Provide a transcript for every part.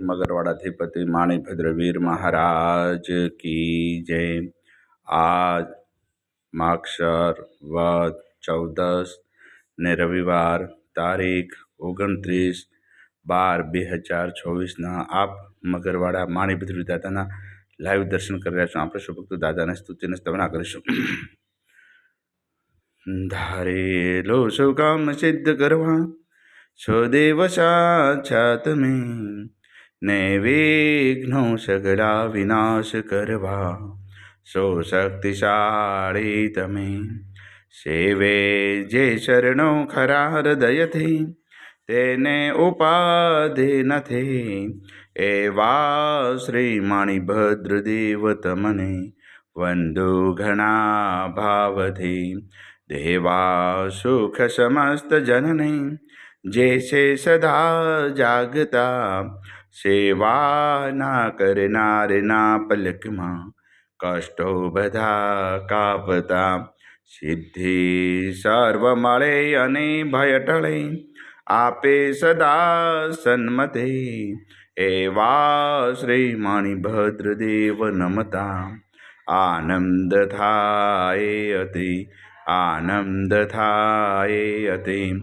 મગરવાડાધિપતિ માણીભદ્રવીર મહારાજ કી જય. આ માક્ષર વદ ચૌદસ ને રવિવાર તારીખ ઓગણત્રીસ બાર બે હજાર ચોવીસના આપ મગરવાડા માણીભદ્ર દાદાના લાઈવ દર્શન કરી રહ્યા છો. આપણે શુભક્તો દાદાને સ્તુતિને સ્તવના કરીશું. ધારેલો શુકામ સિદ્ધ કરવા. છો દેવ સાચા તમે ને વિઘ્નો સગડા વિનાશ કરવા. સો શક્તિશાળી તમે, સેવે જે શરણો ખરા હૃદયથી, તેને ઉપાધિ નથી. એવા શ્રી માણીભદ્ર દેવ તમને વંદુ ઘણા ભાવથી, દેવા સુખ સમસ્ત જનને, જે છે સદા જાગતા સેવાના કરનારના પલકમાં કષ્ટો બધા કાપતા. સિદ્ધિ સર્વ મળે અને ભય ટળે, આપે સદા સન્મતે. એવા શ્રી મણિભદ્ર દેવ નમતા. આનંદ થાય અતિ, આનંદ થાય અતિ.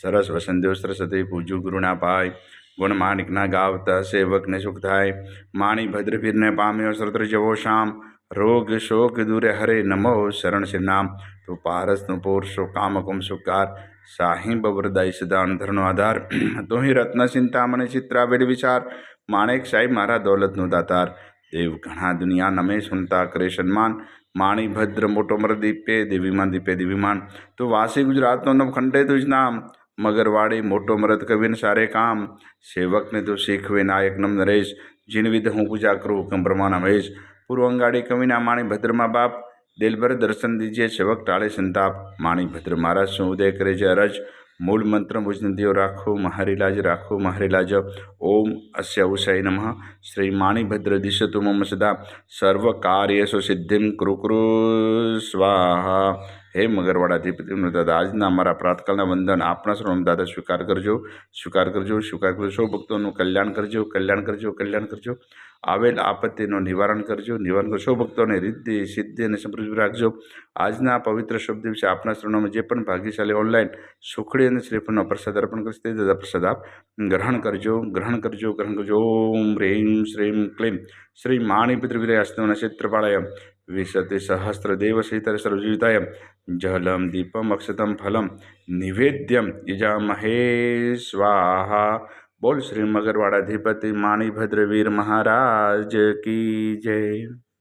સરસ વસંત સરસ્વતી પૂજુ ગુરુના પાય. ગુણ માણિકના ગાવતા, સેવકને સુખ થાય. માણી ભદ્રપીરને પામ્યો શ્રોત્ર જવો શામ. રોગ શોક દૂરે હરે નમો શરણ શ્રી નામ. તો પારસનું પોરશો કામકુમ સુકાર. સાહિબ વરદાય સદાન ધરનો આધાર. તો હિ રત્ન ચિંતા મને ચિત્રાવેલ વિચાર. માણેક સાહેબ મારા દોલતનું દાતાર. દેવ ઘણા દુનિયા નમે સુનતા કરે સન્માન. માણી ભદ્ર મોટો મર દીપે દેવીમાન દીપે દેવીમાન. તો વાસી ગુજરાતનો નવ ખંડે તુજ નામ. મગરવાડી મોટો મરદ કવિન સારે કામ. સેવકને તો શીખવે નાયક નમ નરેશ. જીનવિધ હું પૂજા કરું હુકમ બ્રહ્માના મહેશ પૂર્વ અંગાડી કવિના માણી ભદ્રમાં બાપ. દિલભર દર્શન દીજે સેવક ટાળે સંતાપ. માણી ભદ્ર મહારાજ શું ઉદય કરે છે અરજ? મૂળ મંત્ર મુજનદીઓ રાખો, મહારિલાજ રાખો, મહારિલાજ ઓમ અસ્ય ઉષય નમઃ. શ્રી માણીભદ્ર દિશતુ મમ સદા સર્વકાર્યસુ સિદ્ધિમ કૃકૃ સ્વાહા. હે મગરવાડાધિપતિ દાદા આજના અમારા પ્રાતકાળના વંદન આપણા સર્વ દાદા સ્વીકાર કરજો સ્વીકાર કરજો સ્વીકાર કરજો. સૌ ભક્તોનું કલ્યાણ કરજો કલ્યાણ કરજો કલ્યાણ કરજો. આવેલ આપત્તિનું નિવારણ કરજો નિવારણ કરજો. સૌ ભક્તોને રિદ્ધિ, સિદ્ધિ અને સમૃદ્ધિ રાખજો. આજના પવિત્ર શબ્દ દિવસે આપણા શરણોમાં જે પણ ભાગ્યશાળી ઓનલાઈન સુખડી અને શ્રીફળનો પ્રસાદ અર્પણ કરશે તે દાદા પ્રસાદ આપ ગ્રહણ કરજો ગ્રહણ કરજો ગ્રહણ કરજો ઓમ હ્રીમ શ્રીમ ક્લીમ શ્રી માણીપિતૃ વિરય હસ્તવના ક્ષેત્રપાળાય વિશતિ સહસ્રદેવશીતર સર્વજીવિતાય જલમ દીપમ અક્ષતમ ફલમ નિવેદ્યમ યજામહે સ્વાહા બોલ શ્રી મગરવાડાધિપતિ માણીભદ્ર વીર મહારાજ કી જય